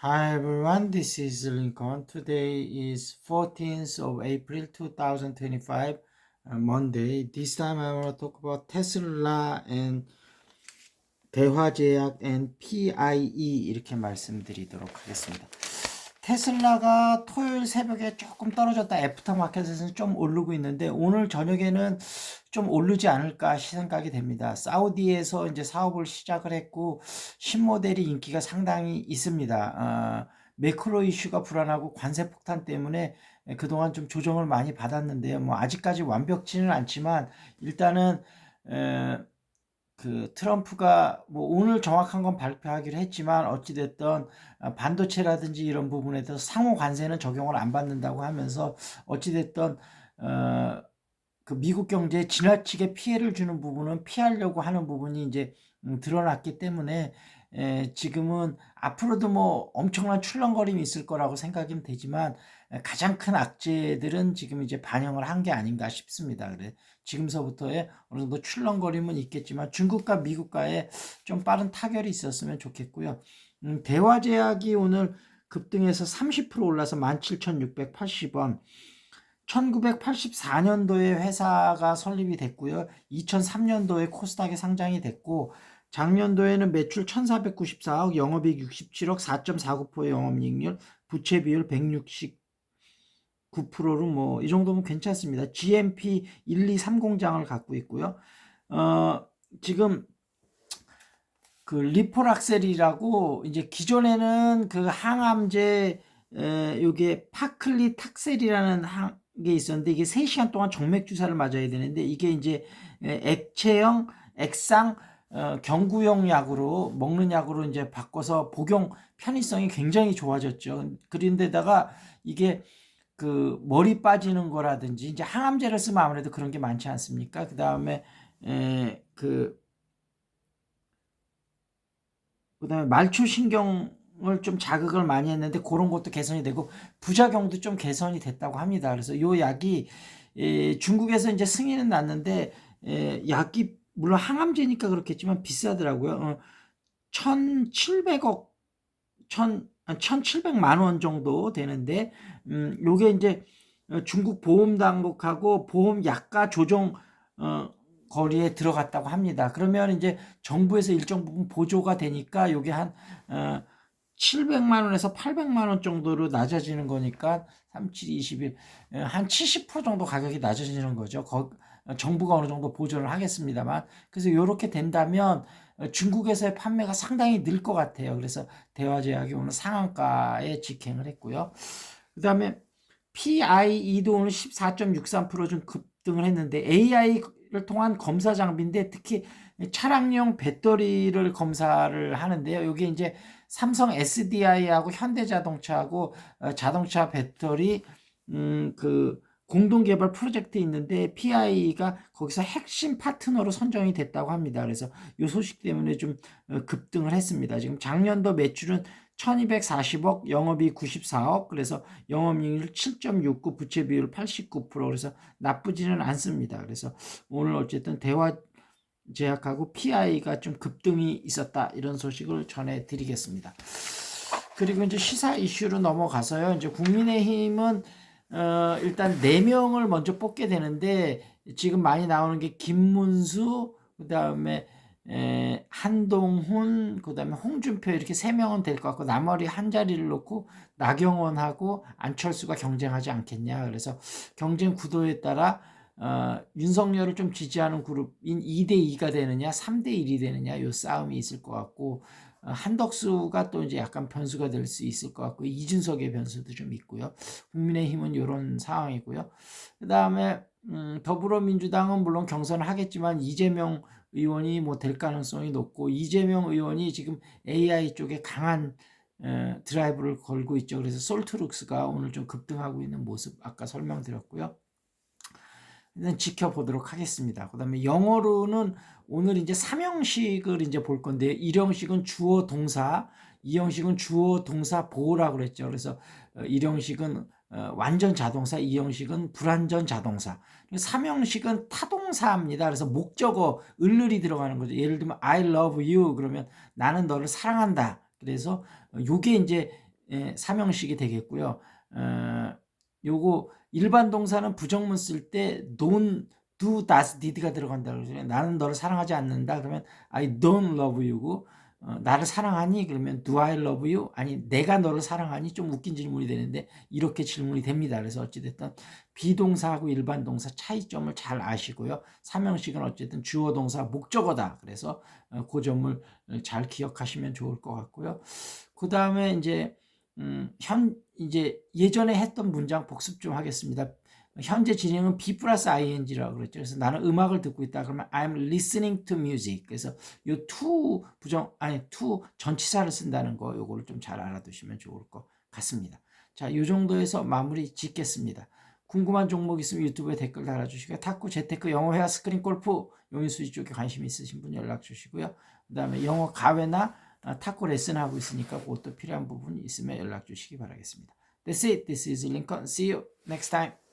Hi everyone, this is Lincoln. Today is 14th of April 2025, uh, Monday. This time I want to talk about Tesla and 대화제약 and PIE 이렇게 말씀드리도록 하겠습니다. 테슬라가 토요일 새벽에 조금 떨어졌다 애프터마켓에서는 좀 오르고 있는데 오늘 저녁에는 좀 오르지 않을까 생각이 됩니다. 사우디에서 이제 사업을 시작을 했고 신모델이 인기가 상당히 있습니다. 아, 매크로 이슈가 불안하고 관세 폭탄 때문에 그동안 좀 조정을 많이 받았는데요. 뭐 아직까지 완벽치는 않지만 일단은 에, 그 트럼프가 뭐 오늘 정확한 건 발표하기로 했지만 어찌됐든 아, 반도체라든지 이런 부분에 대해서 상호 관세는 적용을 안 받는다고 하면서 어찌됐든 어, 그 미국 경제에 지나치게 피해를 주는 부분은 피하려고 하는 부분이 이제 음, 드러났기 때문에 에, 지금은 앞으로도 뭐 엄청난 출렁거림이 있을 거라고 생각이 되지만 에, 가장 큰 악재들은 지금 이제 반영을 한 게 아닌가 싶습니다. 그래 지금서부터의 어느 정도 출렁거림은 있겠지만 중국과 미국과의 좀 빠른 타결이 있었으면 좋겠고요. 음, 대화 제약이 오늘 급등해서 30% 올라서 17,680원. 1984년도에 회사가 설립이 됐고요. 2003년도에 코스닥에 상장이 됐고 작년도에는 매출 1494억, 영업이익 67억, 4.49%의 영업이익률, 부채 비율 169%로 뭐 이 정도면 괜찮습니다. GMP 1, 2, 3공장을 갖고 있고요. 어, 지금 그 리포락셀이라고 이제 기존에는 그 항암제 에, 요게 파클리 탁셀이라는 한, 게 있었는데 이게 3시간 동안 정맥 주사를 맞아야 되는데 이게 이제 에, 액체형 액상 어, 경구용 약으로 먹는 약으로 이제 바꿔서 복용 편의성이 굉장히 좋아졌죠. 그런데다가 이게 그 머리 빠지는 거라든지 이제 항암제를 쓰면 아무래도 그런 게 많지 않습니까? 그 다음에 그 그다음에 말초 신경을 좀 자극을 많이 했는데 그런 것도 개선이 되고 부작용도 좀 개선이 됐다고 합니다. 그래서 요 약이 에, 중국에서 이제 승인은 났는데 에, 약이 물론 항암제니까 그렇겠지만 비싸더라고요. 어, 1,700억 1 1,700만 원 정도 되는데 음, 요게 이제 중국 보험 당국하고 보험 약가 조정 어, 거리에 들어갔다고 합니다. 그러면 이제 정부에서 일정 부분 보조가 되니까 요게 한 어, 700만 원에서 800만 원 정도로 낮아지는 거니까 37, 21, 한 70% 정도 가격이 낮아지는 거죠. 거, 정부가 어느 정도 보조를 하겠습니다만. 그래서 이렇게 된다면 중국에서의 판매가 상당히 늘 것 같아요. 그래서 대화제약이 오늘 상한가에 직행을 했고요. 그 다음에 PIE도 오늘 14.63%좀 급등을 했는데 AI 를 통한 검사 장비인데 특히 차량용 배터리를 검사를 하는데요. 이게 이제 삼성 SDI하고 현대자동차하고 어, 자동차 배터리 음그 공동 개발 프로젝트 있는데 PI가 거기서 핵심 파트너로 선정이 됐다고 합니다. 그래서 이 소식 때문에 좀 어, 급등을 했습니다. 지금 작년도 매출은 1240억, 영업이 94억, 그래서 영업이익률 7.69, 부채 비율 89%, 그래서 나쁘지는 않습니다. 그래서 오늘 어쨌든 대화 제약하고 PI가 좀 급등이 있었다 이런 소식을 전해드리겠습니다. 그리고 이제 시사 이슈로 넘어가서요. 이제 국민의힘은 어, 일단 4명을 먼저 뽑게 되는데 지금 많이 나오는 게 김문수, 그 다음에 에, 한동훈, 그 다음에 홍준표 이렇게 세 명은 될 것 같고 나머지 한 자리를 놓고 나경원하고 안철수가 경쟁하지 않겠냐. 그래서 경쟁 구도에 따라 어, 윤석열을 좀 지지하는 그룹인 2대 2가 되느냐, 3대 1이 되느냐, 요 싸움이 있을 것 같고, 어, 한덕수가 또 이제 약간 변수가 될 수 있을 것 같고, 이준석의 변수도 좀 있고요. 국민의힘은 이런 상황이고요. 그 다음에, 음, 더불어민주당은 물론 경선을 하겠지만, 이재명 의원이 뭐 될 가능성이 높고 이재명 의원이 지금 AI 쪽에 강한 에, 드라이브를 걸고 있죠. 그래서 솔트룩스가 오늘 좀 급등하고 있는 모습 아까 설명드렸고요. 지켜보도록 하겠습니다. 그 다음에 영어로는 오늘 이제 삼형식을 이제 볼 건데 일형식은 주어 동사, 이형식은 주어 동사 보호라고 그랬죠. 그래서 어, 일형식은 어, 완전 자동사, 이형식은 불완전 자동사. 삼형식은 타동사입니다. 그래서 목적어, 을을이 들어가는 거죠. 예를 들면 I love you 그러면 나는 너를 사랑한다. 그래서 요게 이제 예, 사명식이 되겠고요. 어, 요거 일반 동사는 부정문 쓸 때 don't do does did가 들어간다 그러죠. 나는 너를 사랑하지 않는다 그러면 I don't love you고 어, 나를 사랑하니 그러면 do I love you 아니 내가 너를 사랑하니 좀 웃긴 질문이 되는데 이렇게 질문이 됩니다. 그래서 어찌됐든 비동사하고 일반 동사 차이점을 잘 아시고요. 삼형식은 어쨌든 주어 동사 목적어다. 그래서 어, 그 점을 잘 기억하시면 좋을 것 같고요. 그 다음에 이제 음, 현 이제 예전에 했던 문장 복습 좀 하겠습니다. 현재 진행은 be 플러스 ing라고 그랬죠. 그래서 나는 음악을 듣고 있다. 그러면 I'm listening to music. 그래서 요 to 부정 아니 to 전치사를 쓴다는 거 요거를 좀 잘 알아두시면 좋을 것 같습니다. 자, 요 정도에서 마무리 짓겠습니다. 궁금한 종목 있으면 유튜브에 댓글 달아주시고요. 탁구, 재테크, 영어 회화, 스크린 골프, 용인수지 쪽에 관심 있으신 분 연락 주시고요. 그 다음에 영어 가외나 아, 탁구 레슨 하고 있으니까 그것도 필요한 부분 있으면 연락 주시기 바라겠습니다. That's it. This is Lincoln. See you next time.